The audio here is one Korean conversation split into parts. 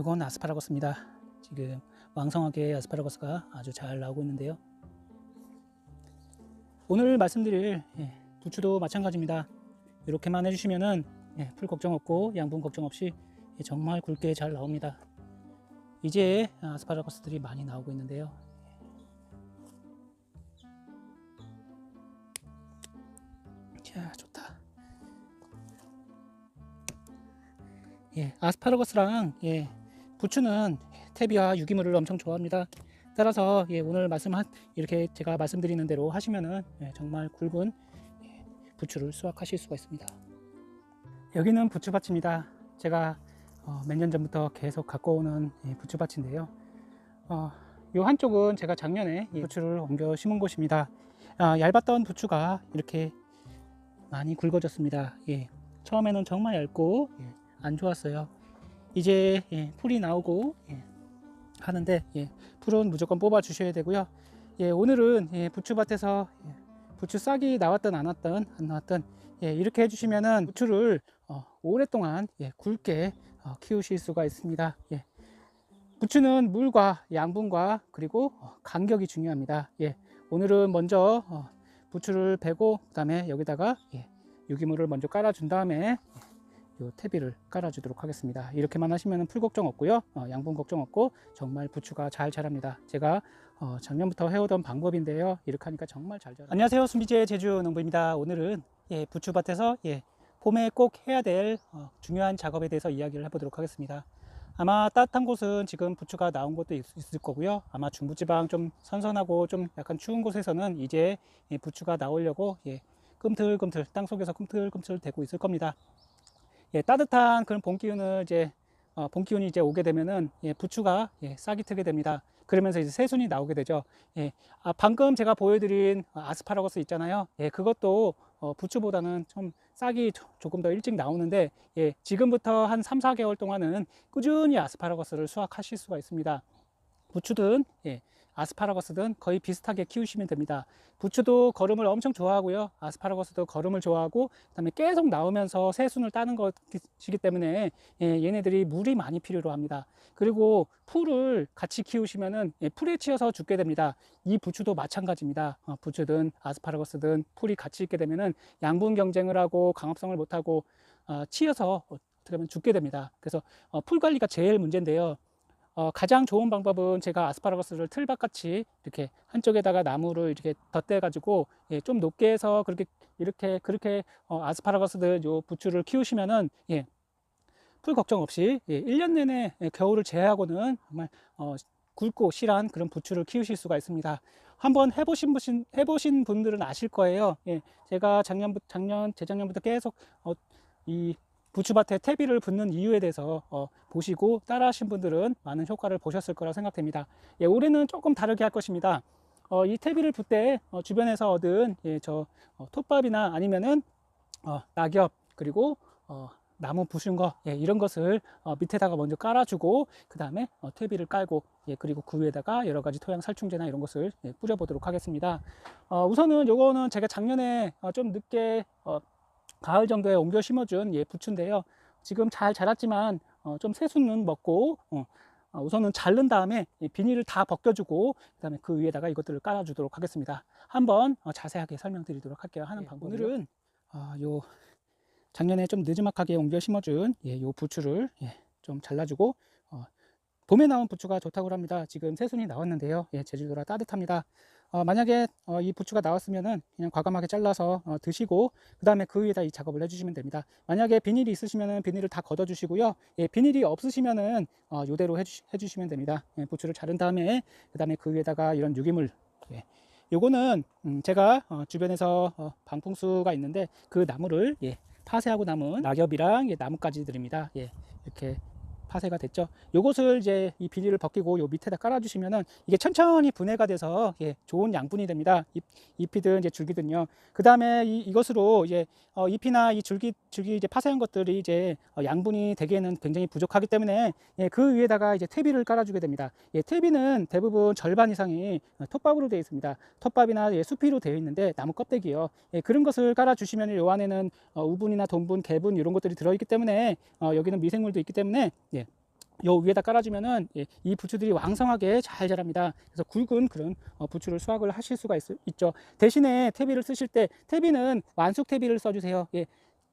이건 아스파라거스입니다. 지금 왕성하게 아스파라거스가 아주 잘 나오고 있는데요. 오늘 말씀드릴 예, 부추도 마찬가지입니다. 이렇게만 해주시면은 예, 풀 걱정 없고 양분 걱정 없이 예, 정말 굵게 잘 나옵니다. 이제 아스파라거스들이 많이 나오고 있는데요. 자, 좋다. 예, 아스파라거스랑 예, 부추는 태비와 유기물을 엄청 좋아합니다. 따라서 예, 오늘 말씀한 이렇게 제가 말씀드리는 대로 하시면은 예, 정말 굵은 예, 부추를 수확하실 수가 있습니다. 여기는 부추밭입니다. 제가 어, 몇년 전부터 계속 갖고 오는 예, 부추밭인데요. 어, 요 한쪽은 제가 작년에 이 부추를 옮겨 심은 곳입니다. 아, 얇았던 부추가 이렇게 많이 굵어졌습니다. 예, 처음에는 정말 얇고 예, 안 좋았어요. 이제 예, 풀이 나오고 예, 하는데 예, 풀은 무조건 뽑아 주셔야 되고요. 예, 오늘은 예, 부추밭에서 예, 부추 싹이 나왔든 안 나왔든 안 나왔든 예, 이렇게 해주시면은 부추를 어, 오랫동안 예, 굵게 어, 키우실 수가 있습니다. 예. 부추는 물과 양분과 그리고 어, 간격이 중요합니다. 예, 오늘은 먼저 어, 부추를 베고 그 다음에 여기다가 예, 유기물을 먼저 깔아준 다음에 예, 요 태비를 깔아주도록 하겠습니다. 이렇게만 하시면 풀 걱정 없고요, 어, 양분 걱정 없고 정말 부추가 잘 자랍니다. 제가 어, 작년부터 해오던 방법인데요. 이렇게 하니까 정말 잘 자랍니다. 안녕하세요, 순비제 제주 농부입니다. 오늘은 예, 부추밭에서 예, 봄에 꼭 해야 될 어, 중요한 작업에 대해서 이야기를 해보도록 하겠습니다. 아마 따뜻한 곳은 지금 부추가 나온 곳도 있, 을 거고요. 아마 중부지방 좀 선선하고 좀 약간 추운 곳에서는 이제 예, 부추가 나오려고 예, 끔틀끔틀 땅 속에서 끔틀끔틀 되고 있을 겁니다. 예, 따뜻한 그런 봄 기운을 이제 어, 봄 기운이 이제 오게 되면은 예, 부추가 예, 싹이 트게 됩니다. 그러면서 이제 새순이 나오게 되죠. 예, 아, 방금 제가 보여드린 아스파라거스 있잖아요. 예, 그것도 어, 부추보다는 좀 싹이 조- 조금 더 일찍 나오는데 예, 지금부터 한 3, 4개월 동안은 꾸준히 아스파라거스를 수확하실 수가 있습니다. 부추든 예, 아스파라거스든 거의 비슷하게 키우시면 됩니다. 부추도 거름을 엄청 좋아하고요. 아스파라거스도 거름을 좋아하고 그다음에 계속 나오면서 새순을 따는 것이기 때문에 예, 얘네들이 물이 많이 필요로 합니다. 그리고 풀을 같이 키우시면은 예, 풀에 치여서 죽게 됩니다. 이 부추도 마찬가지입니다. 어, 부추든 아스파라거스든 풀이 같이 있게 되면은 양분 경쟁을 하고 강합성을 못하고 어, 치여서 어떻게 보면 죽게 됩니다. 그래서 어, 풀 관리가 제일 문제인데요. 어, 가장 좋은 방법은 제가 아스파라거스를 틀밭같이 이렇게 한쪽에다가 나무를 이렇게 덧대 가지고 예, 좀 높게 해서 그렇게 이렇게 그렇게 어, 아스파라거스들 요 부추를 키우시면은 예, 풀 걱정 없이 예, 1년 내내 예, 겨울을 제외하고는 정말 어, 굵고 실한 그런 부추를 키우실 수가 있습니다. 한번 해보신 분 해보신 분들은 아실 거예요. 예, 제가 작년부터 작년 재작년부터 계속 어, 이 부추밭에 퇴비를 붓는 이유에 대해서 어, 보시고 따라하신 분들은 많은 효과를 보셨을 거라 생각됩니다. 예, 올해는 조금 다르게 할 것입니다. 어, 이 퇴비를 붓때 어, 주변에서 얻은 예, 저 어, 톱밥이나 아니면은 어, 낙엽 그리고 어, 나무 부순 거 예, 이런 것을 어, 밑에다가 먼저 깔아주고 그 다음에 어, 퇴비를 깔고 예, 그리고 그 위에다가 여러 가지 토양 살충제나 이런 것을 예, 뿌려보도록 하겠습니다. 어, 우선은 요거는 제가 작년에 어, 좀 늦게 어, 가을 정도에 옮겨 심어준 예, 부추인데요. 지금 잘 자랐지만 어, 좀 새순은 먹고 어, 어, 우선은 자른 다음에 이 비닐을 다 벗겨주고 그다음에 그 위에다가 이것들을 깔아주도록 하겠습니다. 한번 어, 자세하게 설명드리도록 할게요. 하는 예, 방법. 오늘은 어, 요 작년에 좀 늦지막하게 옮겨 심어준 예, 요 부추를 예, 좀 잘라주고 어, 봄에 나온 부추가 좋다고 합니다. 지금 새순이 나왔는데요. 예, 제주도라 따뜻합니다. 어, 만약에 어, 이 부추가 나왔으면은 그냥 과감하게 잘라서 어, 드시고 그 다음에 그 위에다 이 작업을 해주시면 됩니다. 만약에 비닐이 있으시면은 비닐을 다 걷어 주시고요. 예, 비닐이 없으시면은 어, 요대로 해주, 해주시면 됩니다. 예, 부추를 자른 다음에 그 다음에 그 위에다가 이런 유기물 예, 요거는 음, 제가 어, 주변에서 어, 방풍수가 있는데 그 나무를 예, 파쇄하고 남은 낙엽이랑 예, 나뭇가지들입니다. 예, 이렇게 파쇄가 됐죠. 요것을 이제 이 비닐을 벗기고 요 밑에다 깔아주시면은 이게 천천히 분해가 돼서 예, 좋은 양분이 됩니다. 잎, 잎이든 이제 줄기든요. 그 다음에 이, 이것으로 이제 어, 잎이나 이 줄기 줄기 이제 파쇄한 것들이 이제 어, 양분이 되기에는 굉장히 부족하기 때문에 예, 그 위에다가 이제 퇴비를 깔아주게 됩니다. 예, 퇴비는 대부분 절반 이상이 어, 톱밥으로 되어 있습니다. 톱밥이나 예, 수피로 되어 있는데 나무 껍데기요. 예, 그런 것을 깔아주시면 요 안에는 어, 우분이나 돈분, 개분 이런 것들이 들어있기 때문에 어, 여기는 미생물도 있기 때문에 예, 요 위에다 깔아주면은 예, 이 부추들이 왕성하게 잘 자랍니다. 그래서 굵은 그런 어, 부추를 수확을 하실 수가 있, 죠 대신에 퇴비를 쓰실 때 퇴비는 완숙 퇴비를 써주세요. 예,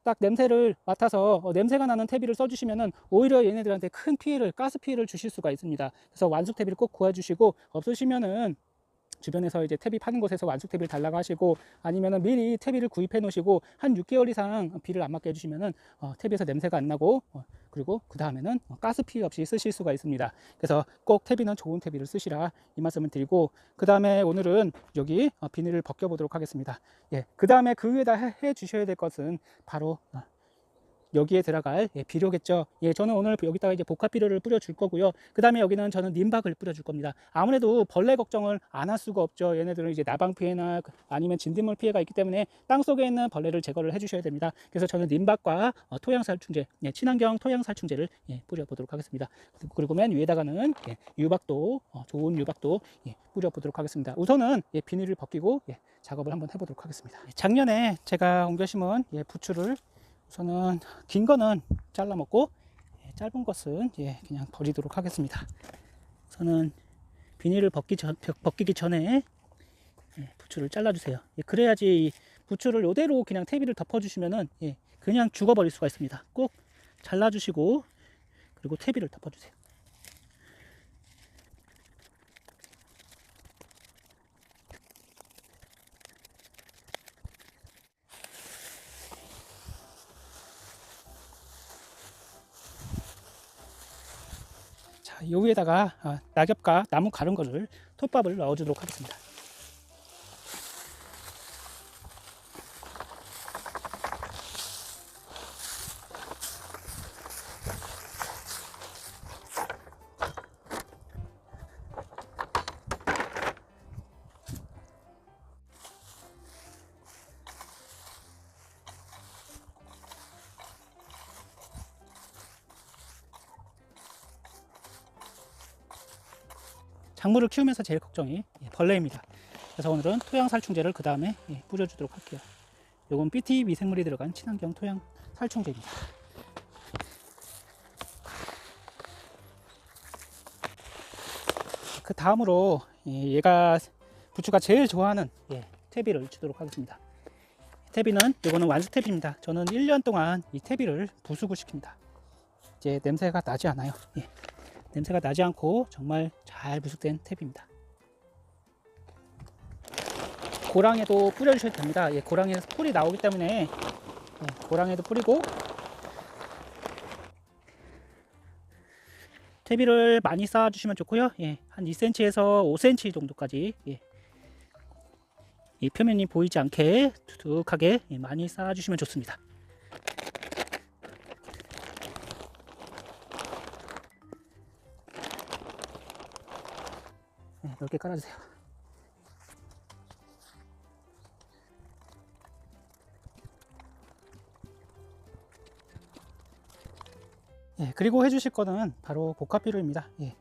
딱 냄새를 맡아서 어, 냄새가 나는 퇴비를 써주시면은 오히려 얘네들한테 큰 피해를 가스 피해를 주실 수가 있습니다. 그래서 완숙 퇴비를 꼭 구해주시고 없으시면은 주변에서 이제 퇴비 파는 곳에서 완숙 퇴비를 달라고 하시고 아니면은 미리 퇴비를 구입해 놓으시고 한 6개월 이상 비를 안 맞게 해주시면은 어, 퇴비에서 냄새가 안 나고 어, 그리고 그 다음에는 가스 피해 없이 쓰실 수가 있습니다. 그래서 꼭 퇴비는 좋은 퇴비를 쓰시라 이 말씀을 드리고 그 다음에 오늘은 여기 어, 비닐을 벗겨 보도록 하겠습니다. 예, 그 다음에 그 위에다 해, 해 주셔야 될 것은 바로 어, 여기에 들어갈 예, 비료겠죠. 예, 저는 오늘 여기다가 이제 복합 비료를 뿌려 줄 거고요. 그 다음에 여기는 저는 님박을 뿌려 줄 겁니다. 아무래도 벌레 걱정을 안 할 수가 없죠. 얘네들은 이제 나방 피해나 그- 아니면 진딧물 피해가 있기 때문에 땅 속에 있는 벌레를 제거를 해 주셔야 됩니다. 그래서 저는 님박과 어, 토양살충제, 예, 친환경 토양살충제를 예, 뿌려 보도록 하겠습니다. 그리고- 맨 위에다가는 예, 유박도, 어, 좋은 유박도 예, 뿌려 보도록 하겠습니다. 우선은 예, 비닐을 벗기고 예, 작업을 한번 해보도록 하겠습니다. 예, 작년에 제가 옮겨 심은 예, 부추를 우선은 긴 거는 잘라 먹고 예, 짧은 것은 예, 그냥 버리도록 하겠습니다. 우선은 비닐을 벗기 전, 벗- 벗기기 전에 예, 부추를 잘라주세요. 예, 그래야지 이 부추를 이대로 그냥 퇴비를 덮어주시면은 예, 그냥 죽어버릴 수가 있습니다. 꼭 잘라주시고 그리고 퇴비를 덮어주세요. 요 위에다가 아, 낙엽과 나무 가른 거를 톱밥을 넣어주도록 하겠습니다. 작물을 키우면서 제일 걱정이 예, 벌레입니다. 그래서 오늘은 토양 살충제를 그 다음에 예, 뿌려주도록 할게요. 요건 BT 미생물이 들어간 친환경 토양 살충제입니다. 그 다음으로 예, 얘가 부추가 제일 좋아하는 예, 퇴비를 주도록 하겠습니다. 퇴비는 이거는 완수 퇴비입니다. 저는 1년 동안 이 퇴비를 부수고 시킵니다. 이제 냄새가 나지 않아요. 예. 냄새가 나지 않고 정말 잘 부숙된 탭입니다. 고랑에도 뿌려주셔도 됩니다. 예, 고랑에서 풀이 나오기 때문에 예, 고랑에도 뿌리고 퇴비를 많이 쌓아주시면 좋고요. 예, 한 2cm에서 5cm 정도까지 예, 이 표면이 보이지 않게 두둑하게 예, 많이 쌓아주시면 좋습니다. 넓게 깔아주세요. 예, 그리고 해주실 거는 바로 복합비료입니다. 예,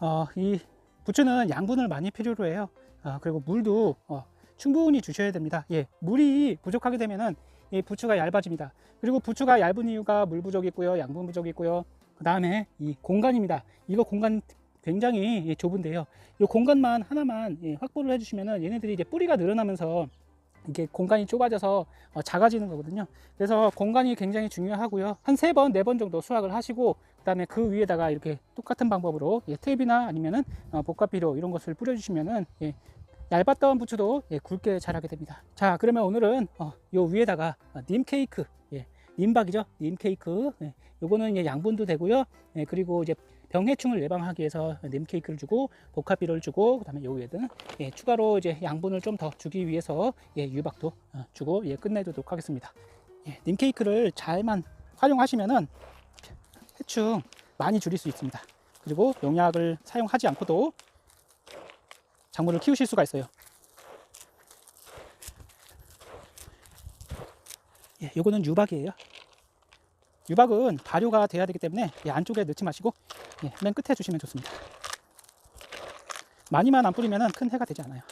어, 이 부추는 양분을 많이 필요로 해요. 아, 그리고 물도 어, 충분히 주셔야 됩니다. 예, 물이 부족하게 되면은 이 부추가 얇아집니다. 그리고 부추가 얇은 이유가 물 부족이 있고요, 양분 부족이 있고요. 그 다음에 이 공간입니다. 이거 공간 굉장히 예, 좁은데요. 이 공간만 하나만 예, 확보를 해주시면은 얘네들이 이제 뿌리가 늘어나면서 이게 공간이 좁아져서 어, 작아지는 거거든요. 그래서 공간이 굉장히 중요하고요. 한 세 번, 네 번 정도 수확을 하시고 그다음에 그 위에다가 이렇게 똑같은 방법으로 예, 테이프나 아니면은 어, 복합비료 이런 것을 뿌려주시면은 예, 얇았던 부추도 예, 굵게 자라게 됩니다. 자, 그러면 오늘은 어, 요 위에다가 어, 님 케이크, 예, 님박이죠, 님 케이크. 예, 요거는 예, 양분도 되고요. 예, 그리고 이제 병해충을 예방하기 위해서 님 케이크를 주고 복합비료를 주고 그다음에 요 위에는 예, 추가로 이제 양분을 좀 더 주기 위해서 예, 유박도 어, 주고 예, 끝내도록 하겠습니다. 예, 님 케이크를 잘만 활용하시면은 해충 많이 줄일 수 있습니다. 그리고 농약을 사용하지 않고도 작물을 키우실 수가 있어요. 예, 요거는 유박이에요. 유박은 발효가 돼야 되기 때문에 예, 안쪽에 넣지 마시고 예, 맨 끝에 주시면 좋습니다. 많이만 안 뿌리면 큰 해가 되지 않아요.